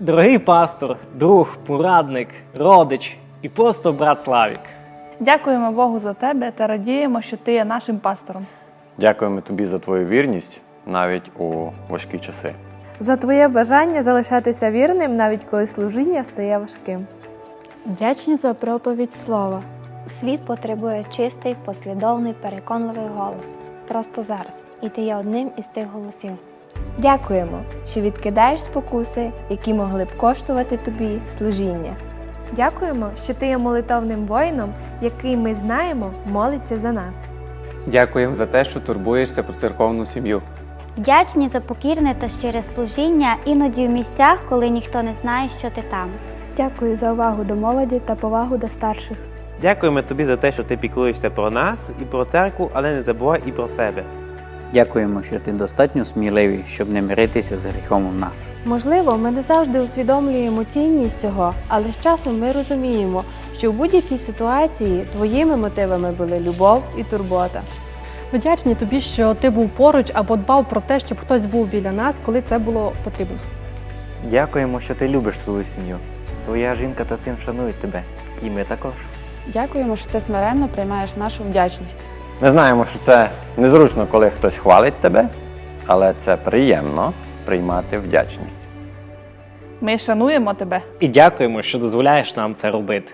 Дорогий пастор, друг, порадник, родич і просто брат Славік. Дякуємо Богу за тебе та радіємо, що ти є нашим пастором. Дякуємо тобі за твою вірність навіть у важкі часи. За твоє бажання залишатися вірним, навіть коли служіння стає важким. Вдячні за проповідь слова. Світ потребує чистий, послідовний, переконливий голос. Просто зараз. І ти є одним із цих голосів. Дякуємо, що відкидаєш спокуси, які могли б коштувати тобі служіння. Дякуємо, що ти є молитовним воїном, який ми знаємо, молиться за нас. Дякуємо за те, що турбуєшся про церковну сім'ю. Вдячні за покірне та щире служіння, іноді в місцях, коли ніхто не знає, що ти там. Дякую за увагу до молоді та повагу до старших. Дякуємо тобі за те, що ти піклуєшся про нас і про церкву, але не забувай і про себе. Дякуємо, що ти достатньо сміливий, щоб не миритися з гріхом у нас. Можливо, ми не завжди усвідомлюємо цінність цього, але з часом ми розуміємо, що в будь-якій ситуації твоїми мотивами були любов і турбота. Вдячні тобі, що ти був поруч або дбав про те, щоб хтось був біля нас, коли це було потрібно. Дякуємо, що ти любиш свою сім'ю. Твоя жінка та син шанують тебе. І ми також. Дякуємо, що ти смиренно приймаєш нашу вдячність. Ми знаємо, що це незручно, коли хтось хвалить тебе, але це приємно приймати вдячність. Ми шануємо тебе. І дякуємо, що дозволяєш нам це робити.